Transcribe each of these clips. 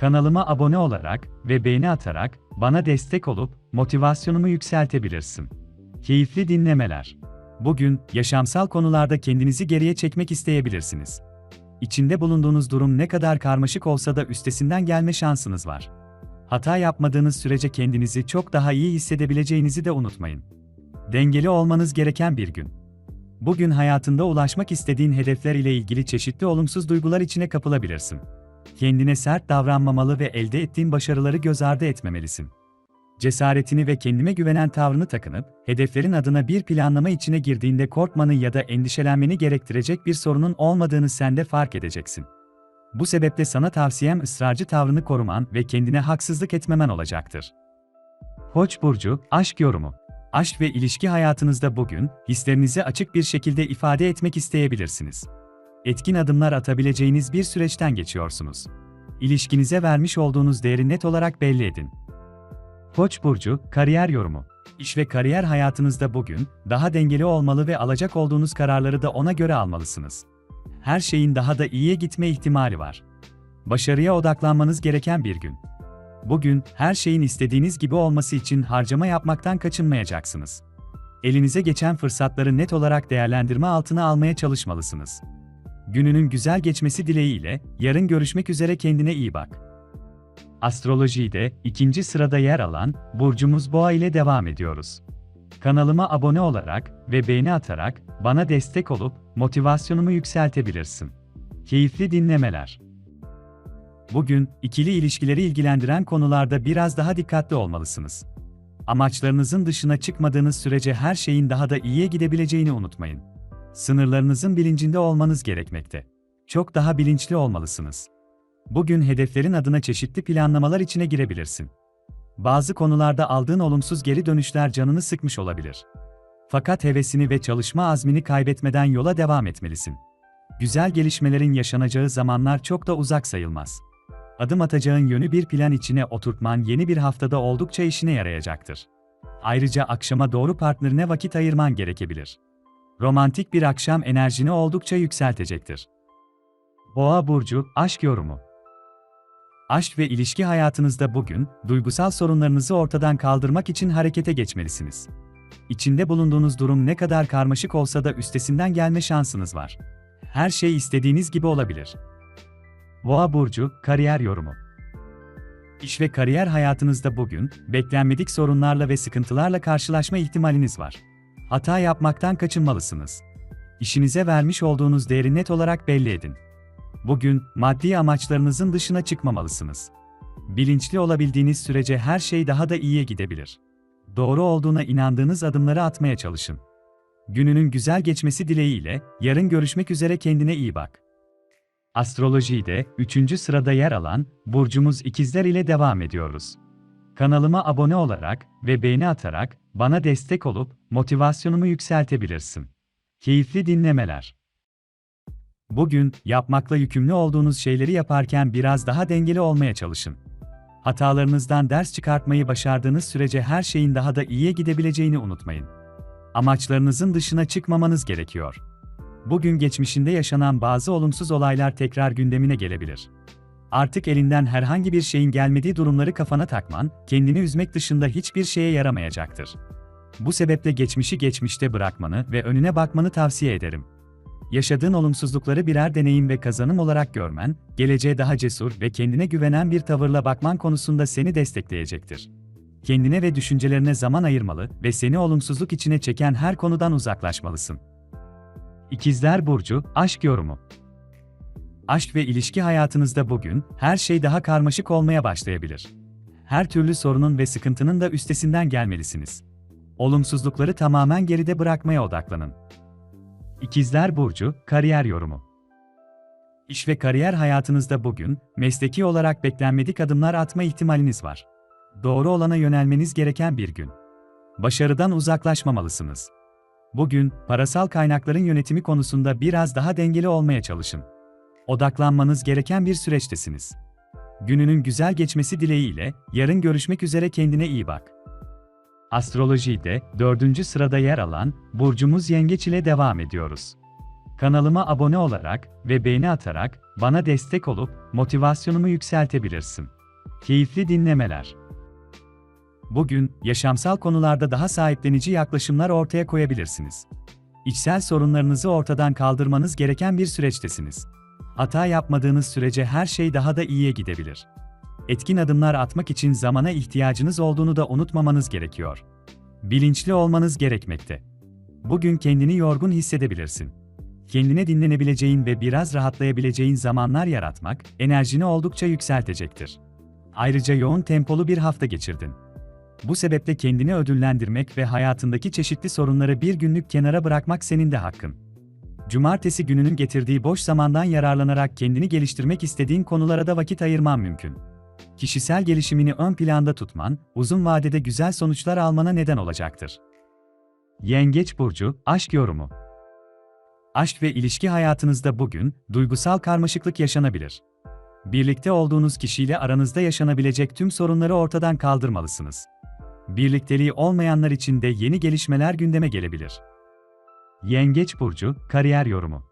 Kanalıma abone olarak ve beğeni atarak bana destek olup motivasyonumu yükseltebilirsin. Keyifli dinlemeler. Bugün yaşamsal konularda kendinizi geriye çekmek isteyebilirsiniz. İçinde bulunduğunuz durum ne kadar karmaşık olsa da üstesinden gelme şansınız var. Hata yapmadığınız sürece kendinizi çok daha iyi hissedebileceğinizi de unutmayın. Dengeli olmanız gereken bir gün. Bugün hayatında ulaşmak istediğin hedefler ile ilgili çeşitli olumsuz duygular içine kapılabilirsin. Kendine sert davranmamalı ve elde ettiğin başarıları göz ardı etmemelisin. Cesaretini ve kendime güvenen tavrını takınıp, hedeflerin adına bir planlama içine girdiğinde korkmanı ya da endişelenmeni gerektirecek bir sorunun olmadığını sen de fark edeceksin. Bu sebeple sana tavsiyem ısrarcı tavrını koruman ve kendine haksızlık etmemen olacaktır. Koç burcu, aşk yorumu. Aşk ve ilişki hayatınızda bugün hislerinizi açık bir şekilde ifade etmek isteyebilirsiniz. Etkin adımlar atabileceğiniz bir süreçten geçiyorsunuz. İlişkinize vermiş olduğunuz değeri net olarak belli edin. Koç burcu, kariyer yorumu. İş ve kariyer hayatınızda bugün daha dengeli olmalı ve alacak olduğunuz kararları da ona göre almalısınız. Her şeyin daha da iyiye gitme ihtimali var. Başarıya odaklanmanız gereken bir gün. Bugün her şeyin istediğiniz gibi olması için harcama yapmaktan kaçınmayacaksınız. Elinize geçen fırsatları net olarak değerlendirme altına almaya çalışmalısınız. Gününün güzel geçmesi dileğiyle yarın görüşmek üzere kendine iyi bak. Astrolojide ikinci sırada yer alan burcumuz Boğa ile devam ediyoruz. Kanalıma abone olarak ve beğeni atarak bana destek olup motivasyonumu yükseltebilirsin. Keyifli dinlemeler. Bugün ikili ilişkileri ilgilendiren konularda biraz daha dikkatli olmalısınız. Amaçlarınızın dışına çıkmadığınız sürece her şeyin daha da iyiye gidebileceğini unutmayın. Sınırlarınızın bilincinde olmanız gerekmekte. Çok daha bilinçli olmalısınız. Bugün hedeflerin adına çeşitli planlamalar içine girebilirsin. Bazı konularda aldığın olumsuz geri dönüşler canını sıkmış olabilir. Fakat hevesini ve çalışma azmini kaybetmeden yola devam etmelisin. Güzel gelişmelerin yaşanacağı zamanlar çok da uzak sayılmaz. Adım atacağın yönü bir plan içine oturtman yeni bir haftada oldukça işine yarayacaktır. Ayrıca akşama doğru partnerine vakit ayırman gerekebilir. Romantik bir akşam enerjini oldukça yükseltecektir. Boğa burcu aşk yorumu Aşk ve ilişki hayatınızda bugün, duygusal sorunlarınızı ortadan kaldırmak için harekete geçmelisiniz. İçinde bulunduğunuz durum ne kadar karmaşık olsa da üstesinden gelme şansınız var. Her şey istediğiniz gibi olabilir. Boğa burcu kariyer yorumu. İş ve kariyer hayatınızda bugün beklenmedik sorunlarla ve sıkıntılarla karşılaşma ihtimaliniz var. Hata yapmaktan kaçınmalısınız. İşinize vermiş olduğunuz değeri net olarak belli edin. Bugün maddi amaçlarınızın dışına çıkmamalısınız. Bilinçli olabildiğiniz sürece her şey daha da iyiye gidebilir. Doğru olduğuna inandığınız adımları atmaya çalışın. Gününün güzel geçmesi dileğiyle yarın görüşmek üzere kendine iyi bak. Astrolojide 3. sırada yer alan burcumuz ikizler ile devam ediyoruz. Kanalıma abone olarak ve beğeni atarak bana destek olup motivasyonumu yükseltebilirsin. Keyifli dinlemeler. Bugün yapmakla yükümlü olduğunuz şeyleri yaparken biraz daha dengeli olmaya çalışın. Hatalarınızdan ders çıkartmayı başardığınız sürece her şeyin daha da iyiye gidebileceğini unutmayın. Amaçlarınızın dışına çıkmamanız gerekiyor. Bugün geçmişinde yaşanan bazı olumsuz olaylar tekrar gündemine gelebilir. Artık elinden herhangi bir şeyin gelmediği durumları kafana takman, kendini üzmek dışında hiçbir şeye yaramayacaktır. Bu sebeple geçmişi geçmişte bırakmanı ve önüne bakmanı tavsiye ederim. Yaşadığın olumsuzlukları birer deneyim ve kazanım olarak görmen, geleceğe daha cesur ve kendine güvenen bir tavırla bakman konusunda seni destekleyecektir. Kendine ve düşüncelerine zaman ayırmalı ve seni olumsuzluk içine çeken her konudan uzaklaşmalısın. İkizler Burcu, Aşk Yorumu Aşk ve ilişki hayatınızda bugün, her şey daha karmaşık olmaya başlayabilir. Her türlü sorunun ve sıkıntının da üstesinden gelmelisiniz. Olumsuzlukları tamamen geride bırakmaya odaklanın. İkizler Burcu, Kariyer Yorumu İş ve kariyer hayatınızda bugün, mesleki olarak beklenmedik adımlar atma ihtimaliniz var. Doğru olana yönelmeniz gereken bir gün. Başarıdan uzaklaşmamalısınız. Bugün, parasal kaynakların yönetimi konusunda biraz daha dengeli olmaya çalışın. Odaklanmanız gereken bir süreçtesiniz. Gününün güzel geçmesi dileğiyle, yarın görüşmek üzere kendine iyi bak. Astrolojide, dördüncü sırada yer alan, Burcumuz Yengeç ile devam ediyoruz. Kanalıma abone olarak ve beğeni atarak, bana destek olup, motivasyonumu yükseltebilirsin. Keyifli dinlemeler. Bugün, yaşamsal konularda daha sahiplenici yaklaşımlar ortaya koyabilirsiniz. İçsel sorunlarınızı ortadan kaldırmanız gereken bir süreçtesiniz. Hata yapmadığınız sürece her şey daha da iyiye gidebilir. Etkin adımlar atmak için zamana ihtiyacınız olduğunu da unutmamanız gerekiyor. Bilinçli olmanız gerekmekte. Bugün kendini yorgun hissedebilirsin. Kendine dinlenebileceğin ve biraz rahatlayabileceğin zamanlar yaratmak enerjini oldukça yükseltecektir. Ayrıca yoğun tempolu bir hafta geçirdin. Bu sebeple kendini ödüllendirmek ve hayatındaki çeşitli sorunları bir günlük kenara bırakmak senin de hakkın. Cumartesi gününün getirdiği boş zamandan yararlanarak kendini geliştirmek istediğin konulara da vakit ayırman mümkün. Kişisel gelişimini ön planda tutman, uzun vadede güzel sonuçlar almana neden olacaktır. Yengeç burcu, aşk yorumu. Aşk ve ilişki hayatınızda bugün duygusal karmaşıklık yaşanabilir. Birlikte olduğunuz kişiyle aranızda yaşanabilecek tüm sorunları ortadan kaldırmalısınız. Birlikteliği olmayanlar için de yeni gelişmeler gündeme gelebilir. Yengeç burcu kariyer yorumu.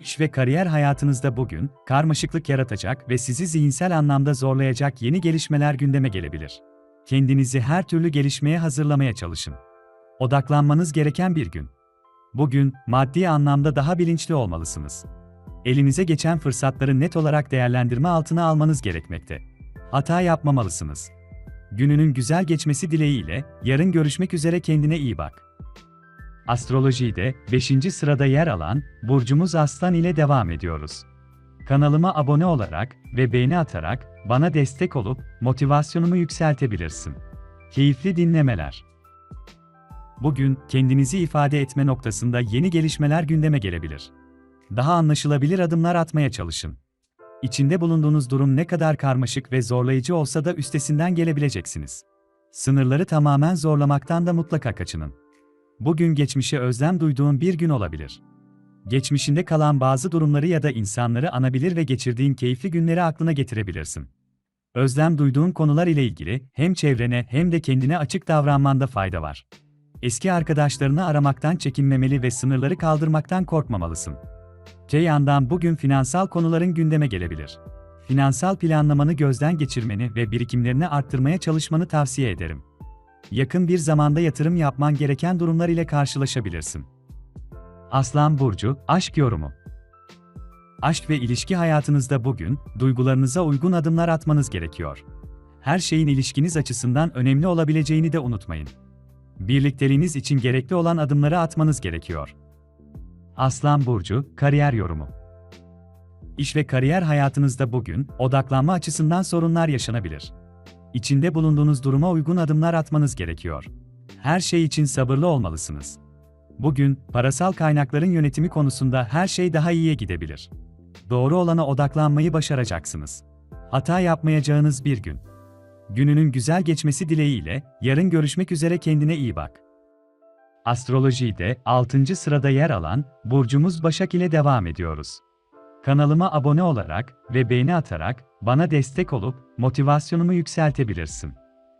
İş ve kariyer hayatınızda bugün karmaşıklık yaratacak ve sizi zihinsel anlamda zorlayacak yeni gelişmeler gündeme gelebilir. Kendinizi her türlü gelişmeye hazırlamaya çalışın. Odaklanmanız gereken bir gün. Bugün maddi anlamda daha bilinçli olmalısınız. Elinize geçen fırsatları net olarak değerlendirme altına almanız gerekmekte. Hata yapmamalısınız. Gününün güzel geçmesi dileğiyle yarın görüşmek üzere kendine iyi bak. Astrolojide 5. sırada yer alan burcumuz Aslan ile devam ediyoruz. Kanalıma abone olarak ve beğeni atarak bana destek olup motivasyonumu yükseltebilirsin. Keyifli dinlemeler. Bugün kendinizi ifade etme noktasında yeni gelişmeler gündeme gelebilir. Daha anlaşılabilir adımlar atmaya çalışın. İçinde bulunduğunuz durum ne kadar karmaşık ve zorlayıcı olsa da üstesinden gelebileceksiniz. Sınırları tamamen zorlamaktan da mutlaka kaçının. Bugün geçmişe özlem duyduğun bir gün olabilir. Geçmişinde kalan bazı durumları ya da insanları anabilir ve geçirdiğin keyifli günleri aklına getirebilirsin. Özlem duyduğun konular ile ilgili hem çevrene hem de kendine açık davranmanda fayda var. Eski arkadaşlarını aramaktan çekinmemeli ve sınırları kaldırmaktan korkmamalısın. Te yandan bugün finansal konuların gündeme gelebilir. Finansal planlamanı gözden geçirmeni ve birikimlerini arttırmaya çalışmanı tavsiye ederim. Yakın bir zamanda yatırım yapman gereken durumlar ile karşılaşabilirsin. Aslan burcu aşk yorumu. Aşk ve ilişki hayatınızda bugün duygularınıza uygun adımlar atmanız gerekiyor. Her şeyin ilişkiniz açısından önemli olabileceğini de unutmayın. Birlikteliğiniz için gerekli olan adımları atmanız gerekiyor. Aslan burcu kariyer yorumu. İş ve kariyer hayatınızda bugün odaklanma açısından sorunlar yaşanabilir. İçinde bulunduğunuz duruma uygun adımlar atmanız gerekiyor. Her şey için sabırlı olmalısınız. Bugün parasal kaynakların yönetimi konusunda her şey daha iyiye gidebilir. Doğru olana odaklanmayı başaracaksınız. Hata yapmayacağınız bir gün. Gününün güzel geçmesi dileğiyle yarın görüşmek üzere kendine iyi bak. Astrolojide 6. sırada yer alan burcumuz Başak ile devam ediyoruz. Kanalıma abone olarak ve beğeni atarak bana destek olup motivasyonumu yükseltebilirsin.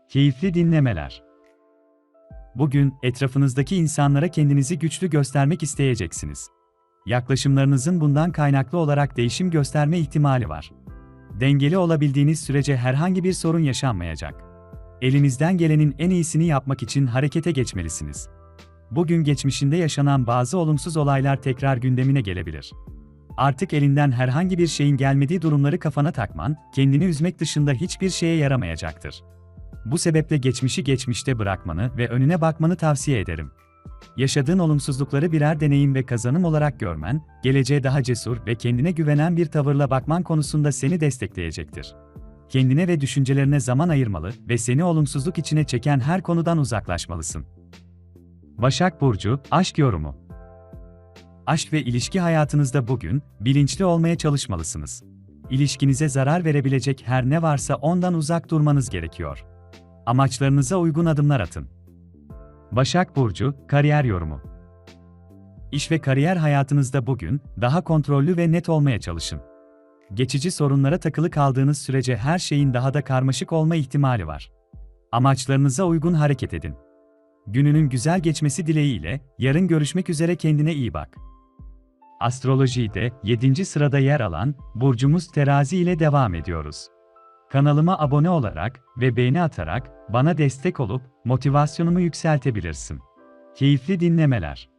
Keyifli dinlemeler. Bugün etrafınızdaki insanlara kendinizi güçlü göstermek isteyeceksiniz. Yaklaşımlarınızın bundan kaynaklı olarak değişim gösterme ihtimali var. Dengeli olabildiğiniz sürece herhangi bir sorun yaşanmayacak. Elinizden gelenin en iyisini yapmak için harekete geçmelisiniz. Bugün geçmişinde yaşanan bazı olumsuz olaylar tekrar gündemine gelebilir. Artık elinden herhangi bir şeyin gelmediği durumları kafana takman, kendini üzmek dışında hiçbir şeye yaramayacaktır. Bu sebeple geçmişi geçmişte bırakmanı ve önüne bakmanı tavsiye ederim. Yaşadığın olumsuzlukları birer deneyim ve kazanım olarak görmen, geleceğe daha cesur ve kendine güvenen bir tavırla bakman konusunda seni destekleyecektir. Kendine ve düşüncelerine zaman ayırmalı ve seni olumsuzluk içine çeken her konudan uzaklaşmalısın. Başak Burcu, Aşk Yorumu Aşk ve ilişki hayatınızda bugün, bilinçli olmaya çalışmalısınız. ilişkinize zarar verebilecek her ne varsa ondan uzak durmanız gerekiyor. Amaçlarınıza uygun adımlar atın. Başak Burcu, Kariyer Yorumu İş ve kariyer hayatınızda bugün, daha kontrollü ve net olmaya çalışın. Geçici sorunlara takılı kaldığınız sürece her şeyin daha da karmaşık olma ihtimali var. Amaçlarınıza uygun hareket edin. Gününün güzel geçmesi dileğiyle, yarın görüşmek üzere kendine iyi bak. Astrolojide 7. sırada yer alan burcumuz Terazi ile devam ediyoruz. Kanalıma abone olarak ve beğeni atarak bana destek olup motivasyonumu yükseltebilirsin. Keyifli dinlemeler.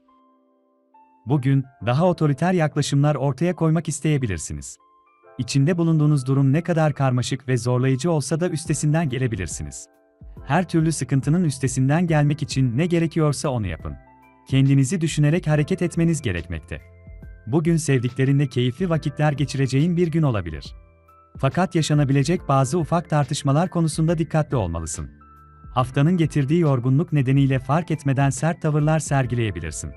Bugün daha otoriter yaklaşımlar ortaya koymak isteyebilirsiniz. İçinde bulunduğunuz durum ne kadar karmaşık ve zorlayıcı olsa da üstesinden gelebilirsiniz. Her türlü sıkıntının üstesinden gelmek için ne gerekiyorsa onu yapın. Kendinizi düşünerek hareket etmeniz gerekmekte. Bugün sevdiklerinle keyifli vakitler geçireceğin bir gün olabilir. Fakat yaşanabilecek bazı ufak tartışmalar konusunda dikkatli olmalısın. Haftanın getirdiği yorgunluk nedeniyle fark etmeden sert tavırlar sergileyebilirsin.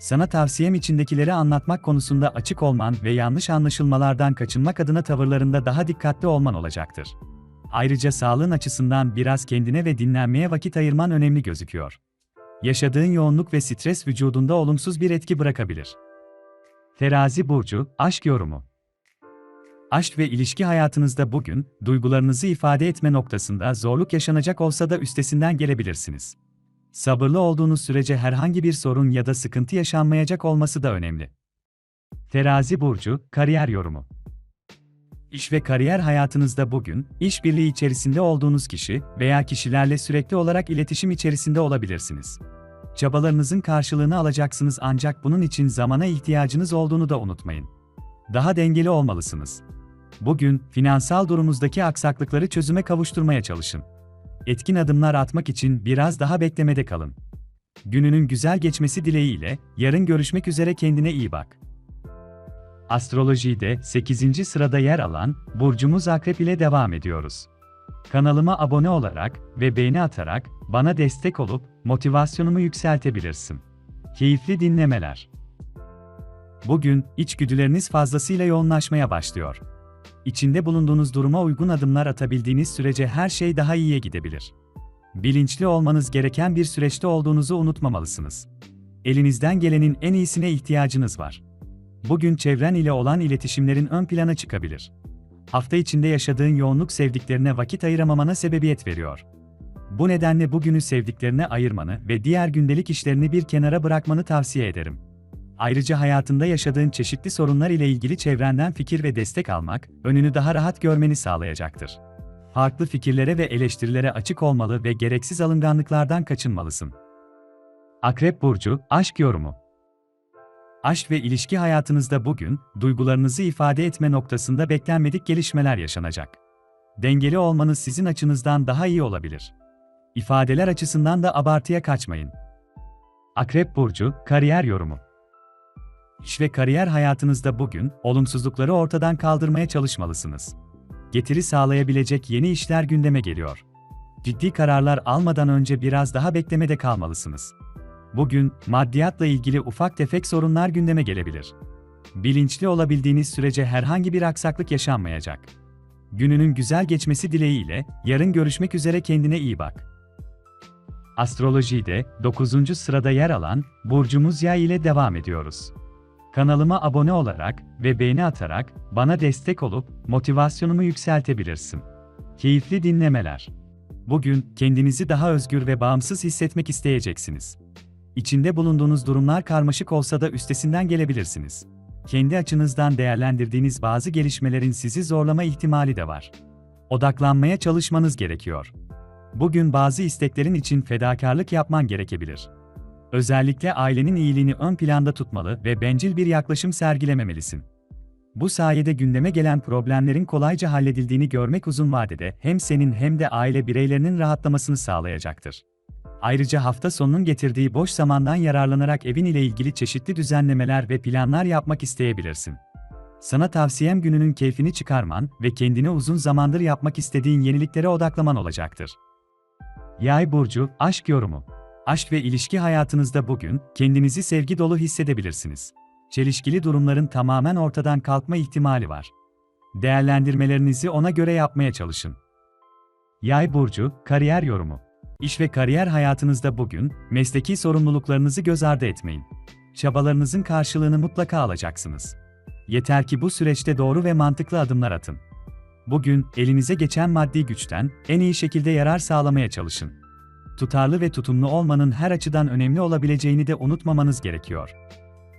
Sana tavsiyem içindekileri anlatmak konusunda açık olman ve yanlış anlaşılmalardan kaçınmak adına tavırlarında daha dikkatli olman olacaktır. Ayrıca sağlığın açısından biraz kendine ve dinlenmeye vakit ayırman önemli gözüküyor. Yaşadığın yoğunluk ve stres vücudunda olumsuz bir etki bırakabilir. Terazi burcu, aşk yorumu. Aşk ve ilişki hayatınızda bugün duygularınızı ifade etme noktasında zorluk yaşanacak olsa da üstesinden gelebilirsiniz. Sabırlı olduğunuz sürece herhangi bir sorun ya da sıkıntı yaşanmayacak olması da önemli. Terazi burcu, kariyer yorumu. İş ve kariyer hayatınızda bugün, işbirliği içerisinde olduğunuz kişi veya kişilerle sürekli olarak iletişim içerisinde olabilirsiniz. Çabalarınızın karşılığını alacaksınız ancak bunun için zamana ihtiyacınız olduğunu da unutmayın. Daha dengeli olmalısınız. Bugün, finansal durumunuzdaki aksaklıkları çözüme kavuşturmaya çalışın. Etkin adımlar atmak için biraz daha beklemede kalın. Gününün güzel geçmesi dileğiyle, yarın görüşmek üzere kendine iyi bak. Astrolojide 8. sırada yer alan burcumuz Akrep ile devam ediyoruz. Kanalıma abone olarak ve beğeni atarak bana destek olup motivasyonumu yükseltebilirsin. Keyifli dinlemeler. Bugün içgüdüleriniz fazlasıyla yoğunlaşmaya başlıyor. İçinde bulunduğunuz duruma uygun adımlar atabildiğiniz sürece her şey daha iyiye gidebilir. Bilinçli olmanız gereken bir süreçte olduğunuzu unutmamalısınız. Elinizden gelenin en iyisine ihtiyacınız var. Bugün çevren ile olan iletişimlerin ön plana çıkabilir. Hafta içinde yaşadığın yoğunluk sevdiklerine vakit ayıramamana sebebiyet veriyor. Bu nedenle bugünü sevdiklerine ayırmanı ve diğer gündelik işlerini bir kenara bırakmanı tavsiye ederim. Ayrıca hayatında yaşadığın çeşitli sorunlar ile ilgili çevrenden fikir ve destek almak, önünü daha rahat görmeni sağlayacaktır. Farklı fikirlere ve eleştirilere açık olmalı ve gereksiz alınganlıklardan kaçınmalısın. Akrep Burcu, Aşk Yorumu Aşk ve ilişki hayatınızda bugün, duygularınızı ifade etme noktasında beklenmedik gelişmeler yaşanacak. Dengeli olmanız sizin açınızdan daha iyi olabilir. İfadeler açısından da abartıya kaçmayın. Akrep Burcu, Kariyer Yorumu İş ve kariyer hayatınızda bugün, olumsuzlukları ortadan kaldırmaya çalışmalısınız. Getiri sağlayabilecek yeni işler gündeme geliyor. Ciddi kararlar almadan önce biraz daha beklemede kalmalısınız. Bugün, maddiyatla ilgili ufak tefek sorunlar gündeme gelebilir. Bilinçli olabildiğiniz sürece herhangi bir aksaklık yaşanmayacak. Gününün güzel geçmesi dileğiyle, yarın görüşmek üzere kendine iyi bak. Astrolojide 9. sırada yer alan burcumuz Yay ile devam ediyoruz. Kanalıma abone olarak ve beğeni atarak bana destek olup motivasyonumu yükseltebilirsin. Keyifli dinlemeler. Bugün kendinizi daha özgür ve bağımsız hissetmek isteyeceksiniz. İçinde bulunduğunuz durumlar karmaşık olsa da üstesinden gelebilirsiniz. Kendi açınızdan değerlendirdiğiniz bazı gelişmelerin sizi zorlama ihtimali de var. Odaklanmaya çalışmanız gerekiyor. Bugün bazı isteklerin için fedakarlık yapman gerekebilir. Özellikle ailenin iyiliğini ön planda tutmalı ve bencil bir yaklaşım sergilememelisin. Bu sayede gündeme gelen problemlerin kolayca halledildiğini görmek uzun vadede hem senin hem de aile bireylerinin rahatlamasını sağlayacaktır. Ayrıca hafta sonunun getirdiği boş zamandan yararlanarak evin ile ilgili çeşitli düzenlemeler ve planlar yapmak isteyebilirsin. Sana tavsiyem gününün keyfini çıkarman ve kendini uzun zamandır yapmak istediğin yeniliklere odaklaman olacaktır. Yay burcu, aşk yorumu. Aşk ve ilişki hayatınızda bugün kendinizi sevgi dolu hissedebilirsiniz. Çelişkili durumların tamamen ortadan kalkma ihtimali var. Değerlendirmelerinizi ona göre yapmaya çalışın. Yay burcu, kariyer yorumu. İş ve kariyer hayatınızda bugün mesleki sorumluluklarınızı göz ardı etmeyin. Çabalarınızın karşılığını mutlaka alacaksınız. Yeter ki bu süreçte doğru ve mantıklı adımlar atın. Bugün elinize geçen maddi güçten en iyi şekilde yarar sağlamaya çalışın. Tutarlı ve tutumlu olmanın her açıdan önemli olabileceğini de unutmamanız gerekiyor.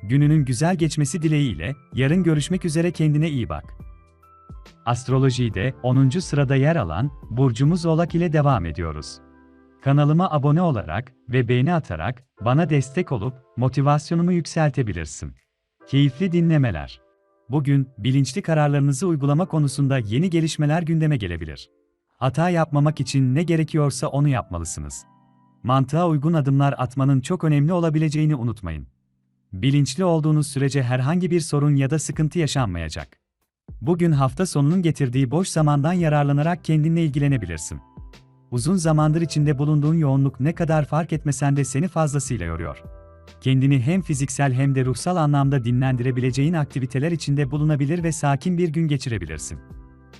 Gününün güzel geçmesi dileğiyle yarın görüşmek üzere kendine iyi bak. Astrolojide 10. sırada yer alan burcumuz Oğlak ile devam ediyoruz. Kanalıma abone olarak ve beğeni atarak bana destek olup motivasyonumu yükseltebilirsin. Keyifli dinlemeler. Bugün bilinçli kararlarınızı uygulama konusunda yeni gelişmeler gündeme gelebilir. Hata yapmamak için ne gerekiyorsa onu yapmalısınız. Mantığa uygun adımlar atmanın çok önemli olabileceğini unutmayın. Bilinçli olduğunuz sürece herhangi bir sorun ya da sıkıntı yaşanmayacak. Bugün hafta sonunun getirdiği boş zamandan yararlanarak kendinle ilgilenebilirsin. Uzun zamandır içinde bulunduğun yoğunluk ne kadar fark etmesen de seni fazlasıyla yoruyor. Kendini hem fiziksel hem de ruhsal anlamda dinlendirebileceğin aktiviteler içinde bulunabilir ve sakin bir gün geçirebilirsin.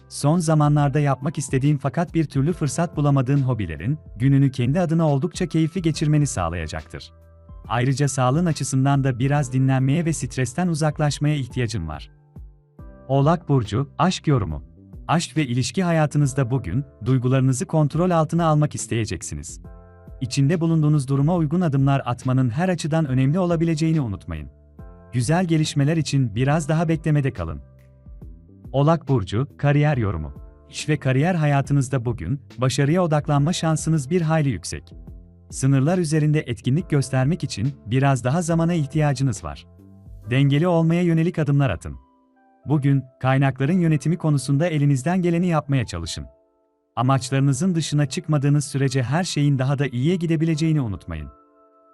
Son zamanlarda yapmak istediğin fakat bir türlü fırsat bulamadığın hobilerin, gününü kendi adına oldukça keyifli geçirmeni sağlayacaktır. Ayrıca sağlığın açısından da biraz dinlenmeye ve stresten uzaklaşmaya ihtiyacın var. Oğlak Burcu, Aşk Yorumu Aşk ve ilişki hayatınızda bugün, duygularınızı kontrol altına almak isteyeceksiniz. İçinde bulunduğunuz duruma uygun adımlar atmanın her açıdan önemli olabileceğini unutmayın. Güzel gelişmeler için biraz daha beklemede kalın. Oğlak Burcu, Kariyer Yorumu İş ve kariyer hayatınızda bugün, başarıya odaklanma şansınız bir hayli yüksek. Sınırlar üzerinde etkinlik göstermek için biraz daha zamana ihtiyacınız var. Dengeli olmaya yönelik adımlar atın. Bugün, kaynakların yönetimi konusunda elinizden geleni yapmaya çalışın. Amaçlarınızın dışına çıkmadığınız sürece her şeyin daha da iyiye gidebileceğini unutmayın.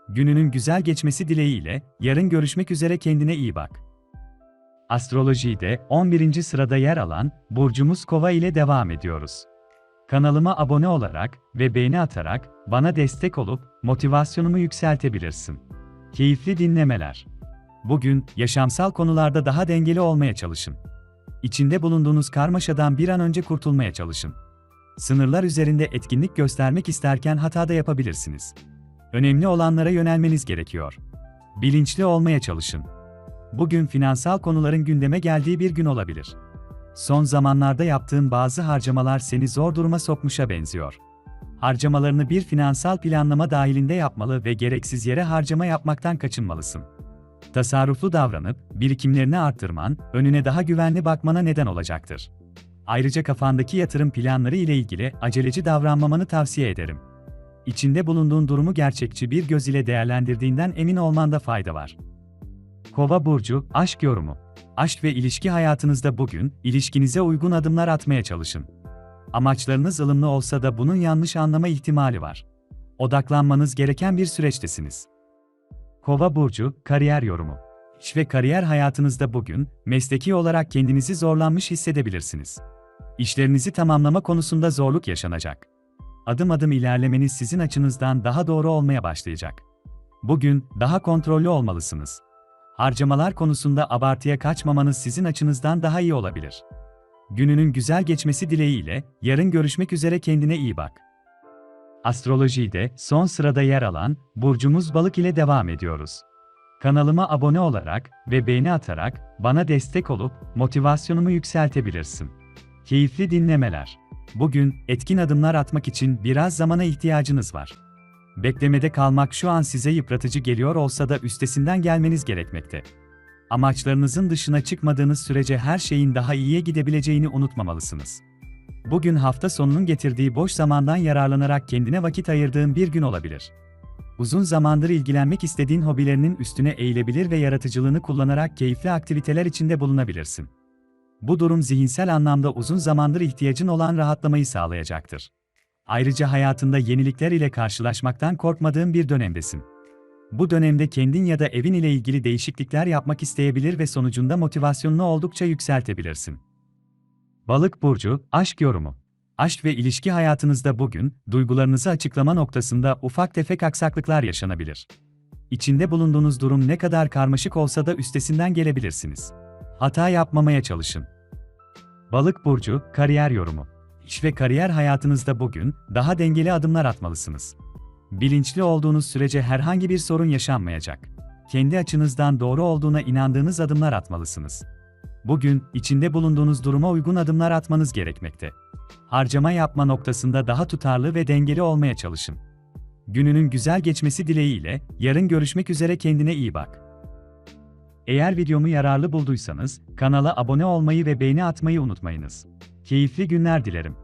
Gününün güzel geçmesi dileğiyle, yarın görüşmek üzere kendine iyi bak. Astrolojide 11. sırada yer alan burcumuz Kova ile devam ediyoruz. Kanalıma abone olarak ve beğeni atarak bana destek olup motivasyonumu yükseltebilirsin. Keyifli dinlemeler. Bugün yaşamsal konularda daha dengeli olmaya çalışın. İçinde bulunduğunuz karmaşadan bir an önce kurtulmaya çalışın. Sınırlar üzerinde etkinlik göstermek isterken hata da yapabilirsiniz. Önemli olanlara yönelmeniz gerekiyor. Bilinçli olmaya çalışın. Bugün finansal konuların gündeme geldiği bir gün olabilir. Son zamanlarda yaptığın bazı harcamalar seni zor duruma sokmuşa benziyor. Harcamalarını bir finansal planlama dahilinde yapmalı ve gereksiz yere harcama yapmaktan kaçınmalısın. Tasarruflu davranıp birikimlerini arttırman, önüne daha güvenli bakmana neden olacaktır. Ayrıca kafandaki yatırım planları ile ilgili aceleci davranmamanı tavsiye ederim. İçinde bulunduğun durumu gerçekçi bir göz ile değerlendirdiğinden emin olmanda fayda var. Kova burcu aşk yorumu. Aşk ve ilişki hayatınızda bugün ilişkinize uygun adımlar atmaya çalışın. Amaçlarınız ılımlı olsa da bunun yanlış anlama ihtimali var. Odaklanmanız gereken bir süreçtesiniz. Kova burcu kariyer yorumu. İş ve kariyer hayatınızda bugün mesleki olarak kendinizi zorlanmış hissedebilirsiniz. İşlerinizi tamamlama konusunda zorluk yaşanacak. Adım adım ilerlemeniz sizin açınızdan daha doğru olmaya başlayacak. Bugün daha kontrollü olmalısınız. Harcamalar konusunda abartıya kaçmamanız sizin açınızdan daha iyi olabilir. Gününün güzel geçmesi dileğiyle yarın görüşmek üzere kendine iyi bak. Astrolojide son sırada yer alan burcumuz Balık ile devam ediyoruz. Kanalıma abone olarak ve beğeni atarak bana destek olup motivasyonumu yükseltebilirsin. Keyifli dinlemeler. Bugün etkin adımlar atmak için biraz zamana ihtiyacınız var. Beklemede kalmak şu an size yıpratıcı geliyor olsa da üstesinden gelmeniz gerekmekte. Amaçlarınızın dışına çıkmadığınız sürece her şeyin daha iyiye gidebileceğini unutmamalısınız. Bugün hafta sonunun getirdiği boş zamandan yararlanarak kendine vakit ayırdığın bir gün olabilir. Uzun zamandır ilgilenmek istediğin hobilerinin üstüne eğilebilir ve yaratıcılığını kullanarak keyifli aktiviteler içinde bulunabilirsin. Bu durum zihinsel anlamda uzun zamandır ihtiyacın olan rahatlamayı sağlayacaktır. Ayrıca hayatında yenilikler ile karşılaşmaktan korkmadığın bir dönemdesin. Bu dönemde kendin ya da evin ile ilgili değişiklikler yapmak isteyebilir ve sonucunda motivasyonunu oldukça yükseltebilirsin. Balık burcu aşk yorumu. Aşk ve ilişki hayatınızda bugün duygularınızı açıklama noktasında ufak tefek aksaklıklar yaşanabilir. İçinde bulunduğunuz durum ne kadar karmaşık olsa da üstesinden gelebilirsiniz. Hata yapmamaya çalışın. Balık burcu, kariyer yorumu. İş ve kariyer hayatınızda bugün daha dengeli adımlar atmalısınız. Bilinçli olduğunuz sürece herhangi bir sorun yaşanmayacak. Kendi açınızdan doğru olduğuna inandığınız adımlar atmalısınız. Bugün içinde bulunduğunuz duruma uygun adımlar atmanız gerekmekte. Harcama yapma noktasında daha tutarlı ve dengeli olmaya çalışın. Gününün güzel geçmesi dileğiyle yarın görüşmek üzere kendine iyi bak. Eğer videomu yararlı bulduysanız kanala abone olmayı ve beğeni atmayı unutmayınız. Keyifli günler dilerim.